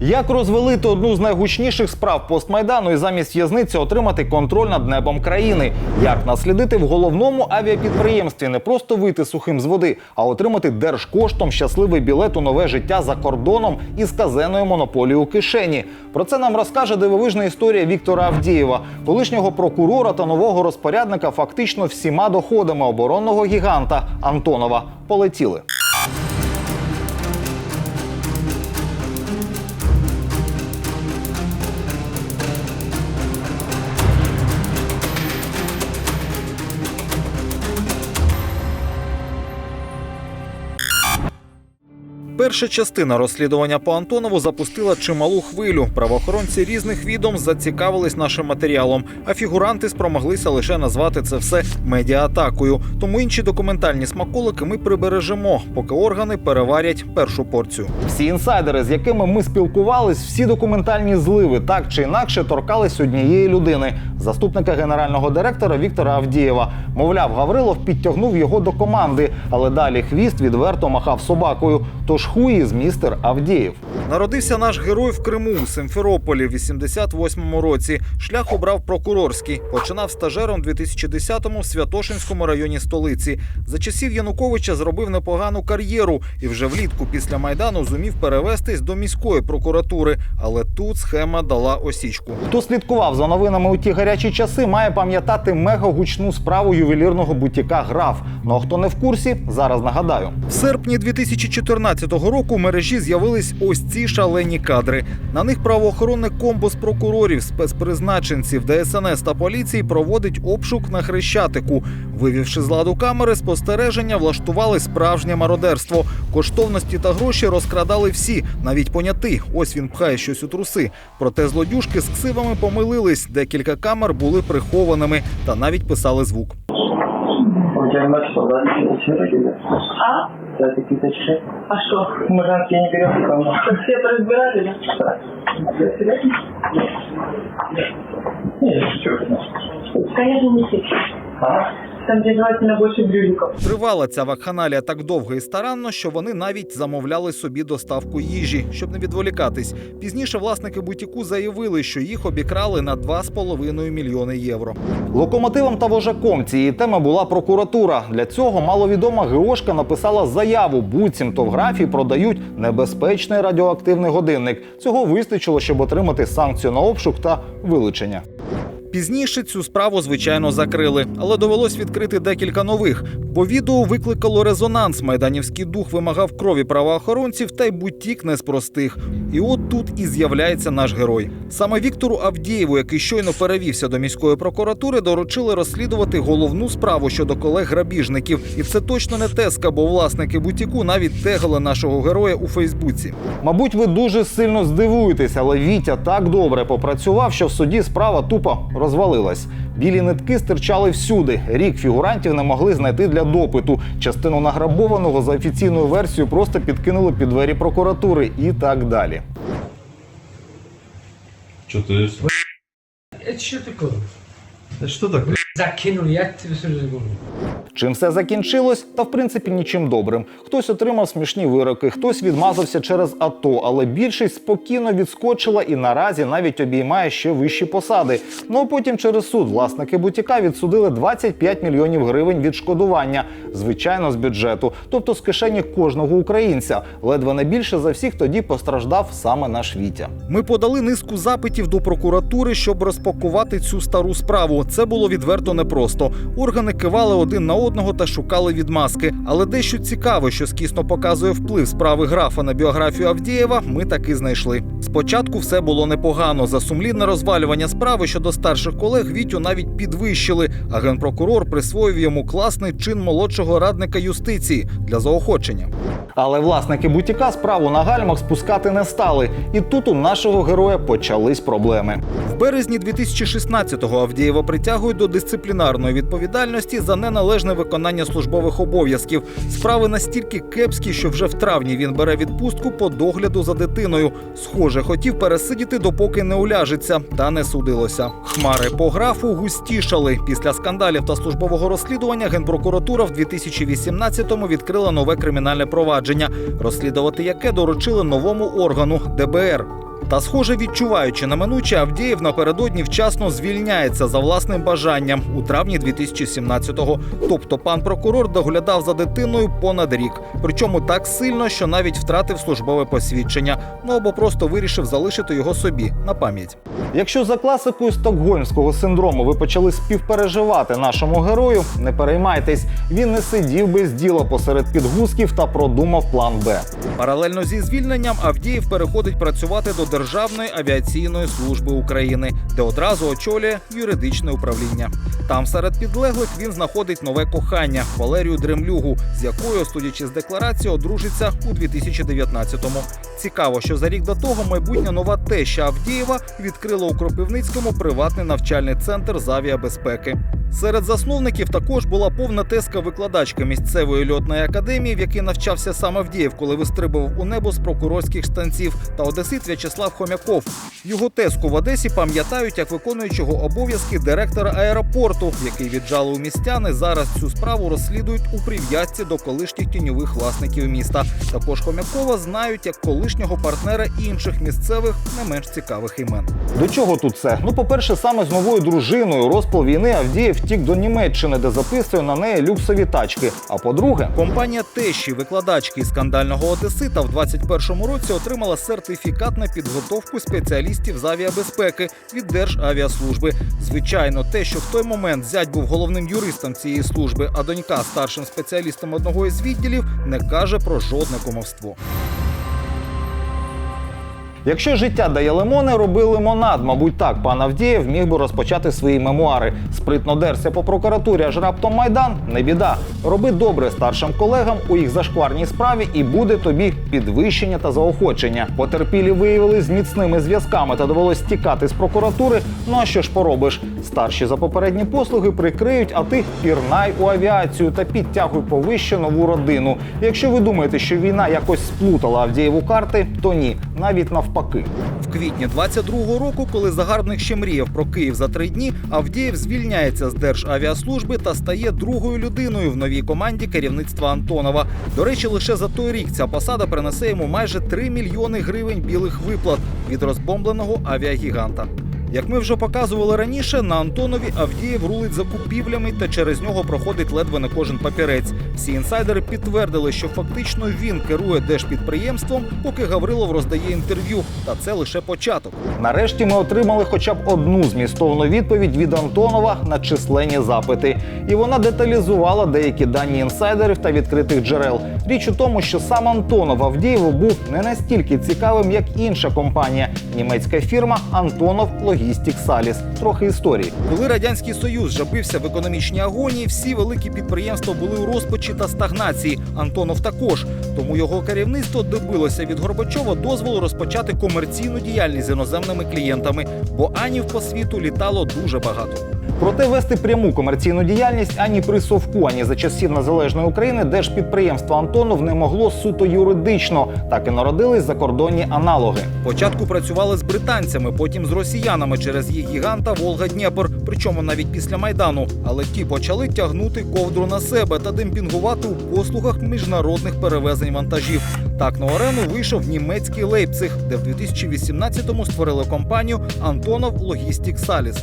Як розвалити одну з найгучніших справ постмайдану і замість в'язниці отримати контроль над небом країни? Як наслідити в головному авіапідприємстві не просто вийти сухим з води, а отримати держкоштом щасливий білет у нове життя за кордоном із казеною монополією у кишені? Про це нам розкаже дивовижна історія Віктора Авдієва, колишнього прокурора та нового розпорядника фактично всіма доходами оборонного гіганта Антонова. Полетіли. Перша частина розслідування по Антонову запустила чималу хвилю. Правоохоронці різних відом зацікавились нашим матеріалом, а фігуранти спромоглися лише назвати це все медіаатакою. Тому інші документальні смаколики ми прибережемо, поки органи переварять першу порцію. Всі інсайдери, з якими ми спілкувались, всі документальні зливи так чи інакше торкались однієї людини заступника генерального директора Віктора Авдієва. Мовляв, Гаврилов підтягнув його до команди, але далі хвіст відверто махав собакою. Тож хуї з містер Авдіїв. Народився наш герой в Криму у Симферополі в 88-му році. Шлях обрав прокурорський. Починав стажером 2010-му в Святошинському районі столиці. За часів Януковича зробив непогану кар'єру і вже влітку після майдану зумів перевестись до міської прокуратури. Але тут схема дала осічку. Хто слідкував за новинами у ті гарячі часи, має пам'ятати мега-гучну справу ювелірного бутіка Граф. Ну а хто не в курсі, зараз нагадаю. В серпні 2014 року в мережі з'явились ось ці шалені кадри. На них правоохоронне комбо з прокурорів, спецпризначенців, ДСНС та поліції проводить обшук на хрещатику. Вивівши з ладу камери спостереження, влаштували справжнє мародерство. Коштовності та гроші розкрадали всі, навіть поняти. Ось він пхає щось у труси. Проте злодюжки з ксивами помилились. Декілька камер були прихованими та навіть писали звук. А? Да, какие-то часы. А что? Мы женские не берем никого. Все разбирали, да? Да. Нет, Конечно, не все. А? Там желательно больше брюликов. Тривала ця вакханалія так довго і старанно, що вони навіть замовляли собі доставку їжі, щоб не відволікатись. Пізніше власники бутіку заявили, що їх обікрали на 2,5 мільйони євро. Локомотивом та вожаком цієї теми була прокуратура. Для цього маловідома ГОшка написала заяву. Буцімто в графі продають небезпечний радіоактивний годинник. Цього вистачило, щоб отримати санкцію на обшук та вилучення. Пізніше цю справу, звичайно, закрили, але довелось відкрити декілька нових, бо відео викликало резонанс. Майданівський дух вимагав крові правоохоронців, та й бутік не з простих. І от тут і з'являється наш герой. Саме Віктору Авдієву, який щойно перевівся до міської прокуратури, доручили розслідувати головну справу щодо колег-грабіжників. І це точно не теска, бо власники бутіку навіть тегали нашого героя у Фейсбуці. Мабуть, ви дуже сильно здивуєтесь, але Вітя так добре попрацював, що в суді справа тупо розвалилась. Білі нитки стирчали всюди. Рік фігурантів не могли знайти для допиту. Частину награбованого за офіційною версією просто підкинули під двері прокуратури і так далі. Что ты? Это что такое? Это что? Закинули, я тебе все говорю. Чим все закінчилось, та в принципі нічим добрим. Хтось отримав смішні вироки, хтось відмазався через АТО, але більшість спокійно відскочила і наразі навіть обіймає ще вищі посади. Ну а потім через суд власники бутіка відсудили 25 мільйонів гривень відшкодування, звичайно, з бюджету, тобто з кишені кожного українця. Ледве не більше за всіх тоді постраждав саме наш Вітя. Ми подали низку запитів до прокуратури, щоб розпакувати цю стару справу. Це було відверто непросто. Органи кивали один на одного та шукали відмазки. Але дещо цікаве, що скісно показує вплив справи графа на біографію Авдієва, ми таки знайшли. Спочатку все було непогано. За сумлінне розвалювання справи щодо старших колег Вітю навіть підвищили. А генпрокурор присвоїв йому класний чин молодшого радника юстиції для заохочення. Але власники бутіка справу на гальмах спускати не стали. І тут у нашого героя почались проблеми. В березні 2016-го Авдієва притягують до дисциплінарної відповідальності за неналежне виконання службових обов'язків. Справи настільки кепські, що вже в травні він бере відпустку по догляду за дитиною. Схоже, хотів пересидіти, допоки не уляжеться, та не судилося. Хмари по графу густішали. Після скандалів та службового розслідування генпрокуратура в 2018-му відкрила нове кримінальне провадження, розслідувати яке доручили новому органу ДБР. Та, схоже, відчуваючи неминуче, Авдіїв напередодні вчасно звільняється за власним бажанням у травні 2017-го. Тобто пан прокурор доглядав за дитиною понад рік. Причому так сильно, що навіть втратив службове посвідчення. Ну або просто вирішив залишити його собі на пам'ять. Якщо за класикою стокгольмського синдрому ви почали співпереживати нашому герою, не переймайтесь, він не сидів без діла посеред підгузків та продумав план Б. Паралельно зі звільненням Авдіїв переходить працювати до Державної авіаційної служби України, де одразу очолює юридичне управління. Там серед підлеглих він знаходить нове кохання Валерію Дремлюгу, з якою, судячи з декларації, одружиться у 2019-му. Цікаво, що за рік до того майбутня нова теща Авдієва відкрила у Кропивницькому приватний навчальний центр з авіабезпеки. Серед засновників також була повна теска викладачка місцевої льотної академії, в якій навчався сам Авдієв, коли вистрибував у небо з прокурорських станців, та одесит В'ячеслав Хомяков. Його тезку в Одесі пам'ятають як виконуючого обов'язки директора аеропорту, який віджали у містяни. Зараз цю справу розслідують у прив'язці до колишніх тіньових власників міста. Також Хомякова знають як колишнього партнера інших місцевих не менш цікавих імен. До чого тут це? Ну, по-перше, саме з новою дружиною розпал війни Авдієв втік до Німеччини, де записує на неї люксові тачки. А по-друге, компанія тещі викладачки скандального одесита в 21-му році отримала сертифікат на підготовку спеціалістів з авіабезпеки від Державіаслужби. Звичайно, те, що в той момент зять був головним юристом цієї служби, а донька старшим спеціалістом одного із відділів, не каже про жодне кумовство. Якщо життя дає лимони, роби лимонад. Мабуть, так пан Авдієв міг би розпочати свої мемуари. Спритно дерся по прокуратурі, аж раптом майдан не біда. Роби добре старшим колегам у їх зашкварній справі, і буде тобі підвищення та заохочення. Потерпілі виявились з міцними зв'язками та довелось тікати з прокуратури. Ну а що ж поробиш? Старші за попередні послуги прикриють, а ти пірнай у авіацію та підтягуй повище нову родину. Якщо ви думаєте, що війна якось сплутала Авдієву карти, то ні, навіть навпаки. В квітні 22-го року, коли загарбник ще мріяв про Київ за три дні, Авдієв звільняється з Державіаслужби та стає другою людиною в новій команді керівництва Антонова. До речі, лише за той рік ця посада принесе йому майже 3 мільйони гривень білих виплат від розбомбленого авіагіганта. Як ми вже показували раніше, на Антонові Авдієв рулить закупівлями та через нього проходить ледве не кожен папірець. Всі інсайдери підтвердили, що фактично він керує держпідприємством, поки Гаврилов роздає інтерв'ю. Та це лише початок. Нарешті ми отримали хоча б одну змістовну відповідь від Антонова на численні запити. І вона деталізувала деякі дані інсайдерів та відкритих джерел. Річ у тому, що сам Антонов Авдієву був не настільки цікавим, як інша компанія німецька фірма Антонов Логістік Саліс. Трохи історії. Коли радянський союз жабився в економічній агонії, всі великі підприємства були у розпачі та стагнації. Антонов також. Тому його керівництво добилося від Горбачова дозволу розпочати комерційну діяльність з іноземними клієнтами, бо анів по світу літало дуже багато. Проте вести пряму комерційну діяльність ані при Совку, ані за часів незалежної України держпідприємство Антонов не могло суто юридично. Так і народились закордонні аналоги. Спочатку працювали з британцями, потім з росіянами через їх гіганта Волга Дніпр. Причому навіть після майдану. Але ті почали тягнути ковдру на себе та демпінгувати у послугах міжнародних перевезень вантажів. Так на арену вийшов німецький Лейпциг, де в 2018-му створили компанію Антонов Логістік Саліс.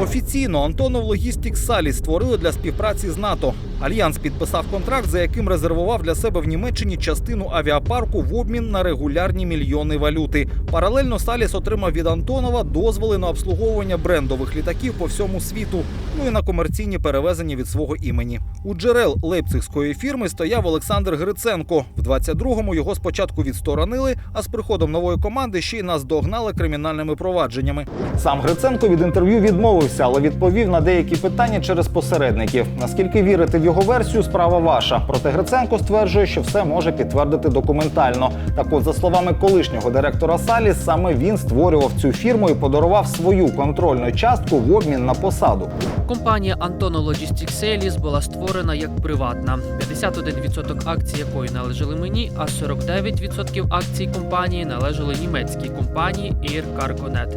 Офіційно Антонов Логістік Салі створили для співпраці з НАТО. Альянс підписав контракт, за яким резервував для себе в Німеччині частину авіапарку в обмін на регулярні мільйони валюти. Паралельно Саліс отримав від Антонова дозволи на обслуговування брендових літаків по всьому світу, ну і на комерційні перевезення від свого імені. У джерел лейпцигської фірми стояв Олександр Гриценко. В 22-му його спочатку відсторонили, а з приходом нової команди ще й наздогнали кримінальними провадженнями. Сам Гриценко від інтерв'ю відмовився, але відповів на деякі питання через посередників. Наскільки вірити його версію, справа ваша. Проте Гриценко стверджує, що все може підтвердити документально. Так от, за словами колишнього директора Саліс, саме він створював цю фірму і подарував свою контрольну частку в обмін на посаду. Компанія Antonov Logistics Sales була створена як приватна. 51% акцій якої належали мені, а 49% акцій компанії належали німецькій компанії Air Cargo Net.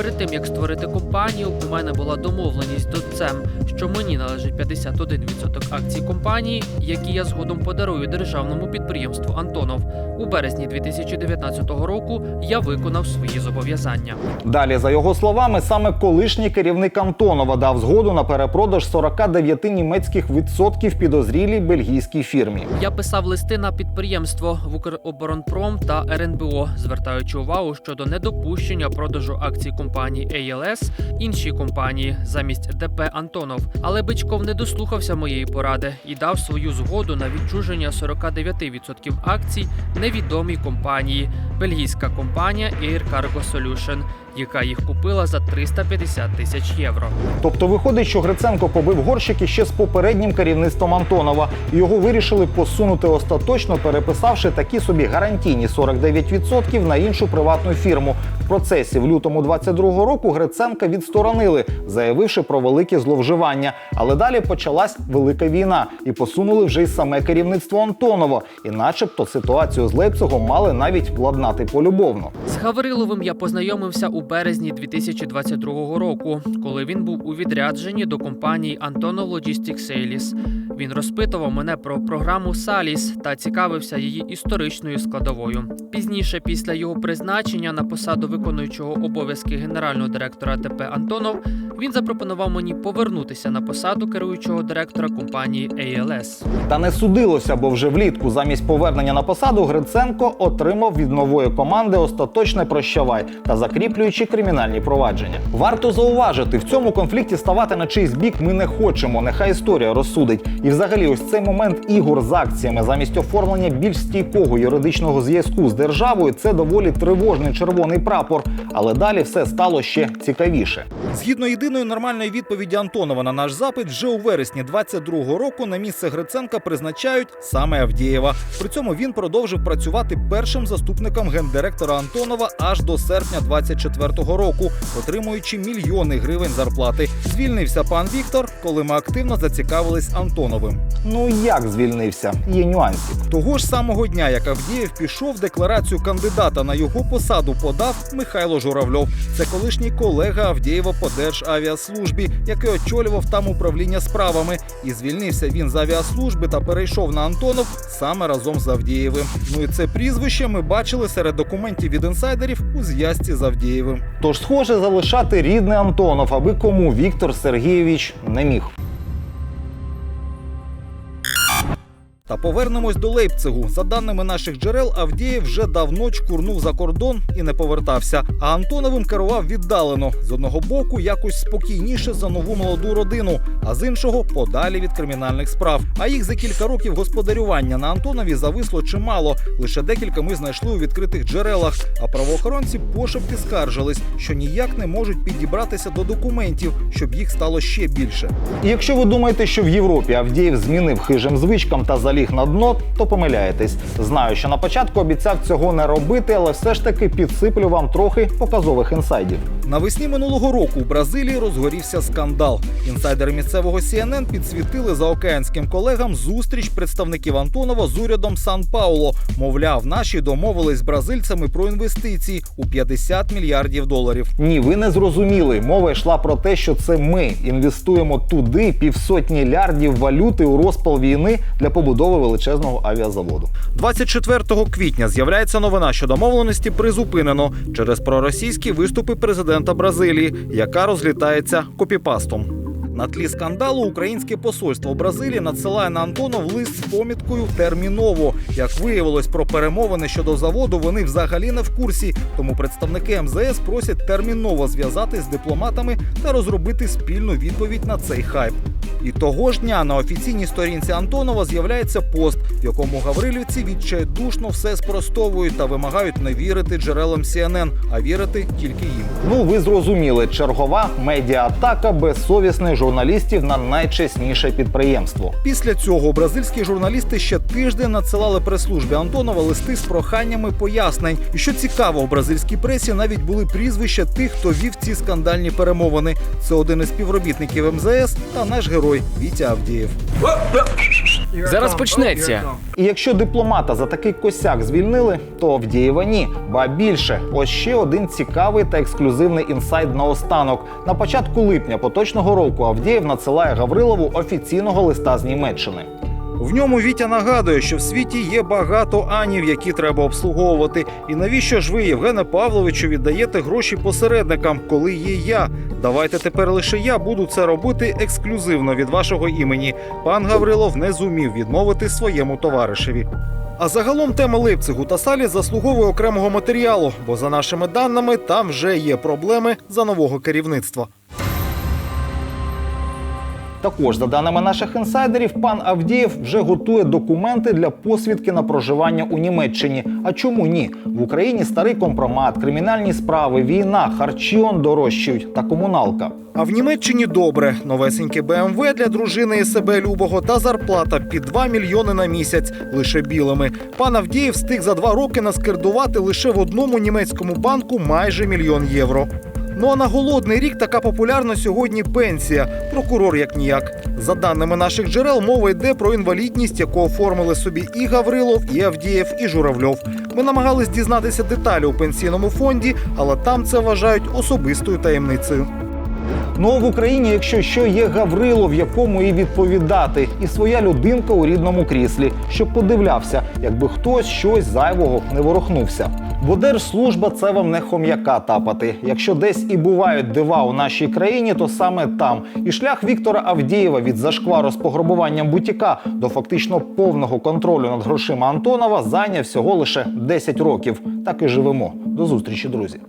Перед тим як створити компанію, у мене була домовленість з дотцем, що мені належить 51% акцій компанії, які я згодом подарую державному підприємству Антонов. У березні 2019 року я виконав свої зобов'язання. Далі, за його словами, саме колишній керівник Антонова дав згоду на перепродаж 49 німецьких відсотків підозрілій бельгійській фірмі. Я писав листи на підприємство в Укроборонпром та РНБО, звертаючи увагу щодо недопущення продажу акцій компанії ALS іншій компанії замість ДП Антонов. Але Бичков не дослухався моєї поради і дав свою згоду на відчуження 49% акцій невідомій компанії, бельгійська компанія Air Cargo Solution, яка їх купила за 350 тисяч євро. Тобто виходить, що Гриценко побив горщики ще з попереднім керівництвом Антонова. І Його вирішили посунути остаточно, переписавши такі собі гарантійні 49% на іншу приватну фірму. В процесі в лютому 22-го року Гриценка відсторонили, заявивши про великі зловживання. Але далі почалась велика війна і посунули вже й саме керівництво Антонова. І, начебто, ситуацію з Лейпцигом мали навіть владнати полюбовно. З Гавриловим я познайомився у березні 2022 року, коли він був у відрядженні до компанії Antonov Logistics Sales. Він розпитував мене про програму Саліс та цікавився її історичною складовою. Пізніше, після його призначення на посаду виконуючого обов'язки генерального директора ТП Антонов, він запропонував мені повернутися на посаду керуючого директора компанії ALS. Та не судилося, бо вже влітку замість повернення на посаду Гриценко отримав від нової команди остаточне прощавай та закріплюючи кримінальні провадження. Варто зауважити, в цьому конфлікті ставати на чийсь бік ми не хочемо. Нехай історія розсудить. І взагалі, ось цей момент ігор з акціями замість оформлення більш стійкого юридичного зв'язку з державою це доволі тривожний червоний прапор. Але далі все стало ще цікавіше. Згідно єдиної нормальної відповіді Антонова на наш запит, вже у вересні 22-го року на місце Гриценка призначають саме Авдієва. При цьому він продовжив працювати першим заступником гендиректора Антонова аж до серпня 24-го року, отримуючи мільйони гривень зарплати. Звільнився пан Віктор, коли ми активно зацікавились Антоновим. Ну як звільнився? Є нюанси. Того ж самого дня, як Авдієв пішов, декларацію кандидата на його посаду подав Михайло Журавльов. Це колишній колега Авдієва по Державіаслужбі, який очолював там управління справами. І звільнився він з авіаслужби та перейшов на Антонов саме разом з Авдієвим. Ну і це прізвище ми бачили серед документів від інсайдерів у зв'язці з Авдієвим. Тож, схоже, залишати рідний Антонов, аби кому Віктор Сергійович не міг. Та повернемось до Лейпцигу. За даними наших джерел, Авдієв вже давно чкурнув за кордон і не повертався. А Антоновим керував віддалено з одного боку якось спокійніше за нову молоду родину, а з іншого подалі від кримінальних справ. А їх за кілька років господарювання на Антонові зависло чимало. Лише декілька ми знайшли у відкритих джерелах. А правоохоронці пошепки скаржились, що ніяк не можуть підібратися до документів, щоб їх стало ще більше. Якщо ви думаєте, що в Європі Авдіїв змінив хижим звичкам та заліг на дно, то помиляєтесь. Знаю, що на початку обіцяв цього не робити, але все ж таки підсиплю вам трохи показових інсайдів. Навесні минулого року у Бразилії розгорівся скандал. Інсайдери місцевого CNN підсвітили заокеанським колегам зустріч представників Антонова з урядом Сан Пауло. Мовляв, наші домовились з бразильцями про інвестиції у 50 мільярдів доларів. Ні, ви не зрозуміли. Мова йшла про те, що це ми інвестуємо туди півсотні лярдів валюти у розпал війни для побудови величезного авіазаводу. 24 квітня з'являється новина, що домовленості призупинено через проросійські виступи президента Бразилії, яка розлітається копіпастом. На тлі скандалу українське посольство Бразилії надсилає на Антонов лист з поміткою терміново. Як виявилось про перемовини щодо заводу, вони взагалі не в курсі. Тому представники МЗС просять терміново зв'язатись з дипломатами та розробити спільну відповідь на цей хайп. І того ж дня на офіційній сторінці Антонова з'являється пост, в якому гаврилівці відчайдушно все спростовують та вимагають не вірити джерелам CNN, а вірити тільки їм. Ну ви зрозуміли, чергова медіа-атака безсовісних журналістів на найчесніше підприємство. Після цього бразильські журналісти ще тиждень надсилали прес-службі Антонова листи з проханнями пояснень. І що цікаво, в бразильській пресі навіть були прізвища тих, хто вів ці скандальні перемовини. Це один із співробітників МЗС та наш герой Вітя Авдієв. Зараз почнеться. І якщо дипломата за такий косяк звільнили, то Авдієва ні. Ба більше, ось ще один цікавий та ексклюзивний інсайд наостанок. На початку липня поточного року Авдієв надсилає Гаврилову офіційного листа з Німеччини. В ньому Вітя нагадує, що в світі є багато анів, які треба обслуговувати. І навіщо ж ви, Євгене Павловичу, віддаєте гроші посередникам, коли є я? Давайте тепер лише я буду це робити ексклюзивно від вашого імені. Пан Гаврилов не зумів відмовити своєму товаришеві. А загалом тема Лейпцигу та Салі заслуговує окремого матеріалу, бо за нашими даними там вже є проблеми за нового керівництва. Також, за даними наших інсайдерів, пан Авдієв вже готує документи для посвідки на проживання у Німеччині. А чому ні? В Україні старий компромат, кримінальні справи, війна, харчі он дорожчають та комуналка. А в Німеччині добре. Новесеньке БМВ для дружини і себе любого та зарплата під 2 мільйони на місяць лише білими. Пан Авдієв встиг за два роки наскердувати лише в одному німецькому банку майже мільйон євро. Ну а на голодний рік така популярна сьогодні пенсія. Прокурор як ніяк. За даними наших джерел, мова йде про інвалідність, яку оформили собі і Гаврилов, і Авдієв, і Журавльов. Ми намагались дізнатися деталі у пенсійному фонді, але там це вважають особистою таємницею. Ну в Україні, якщо що, є Гаврилов, якому і відповідати, і своя людинка у рідному кріслі, щоб подивлявся, якби хтось щось зайвого не ворухнувся. Бо держслужба це вам не хом'яка тапати. Якщо десь і бувають дива у нашій країні, то саме там. І шлях Віктора Авдієва від зашквару з пограбуванням бутіка до фактично повного контролю над грошима Антонова зайняв всього лише 10 років. Так і живемо. До зустрічі, друзі.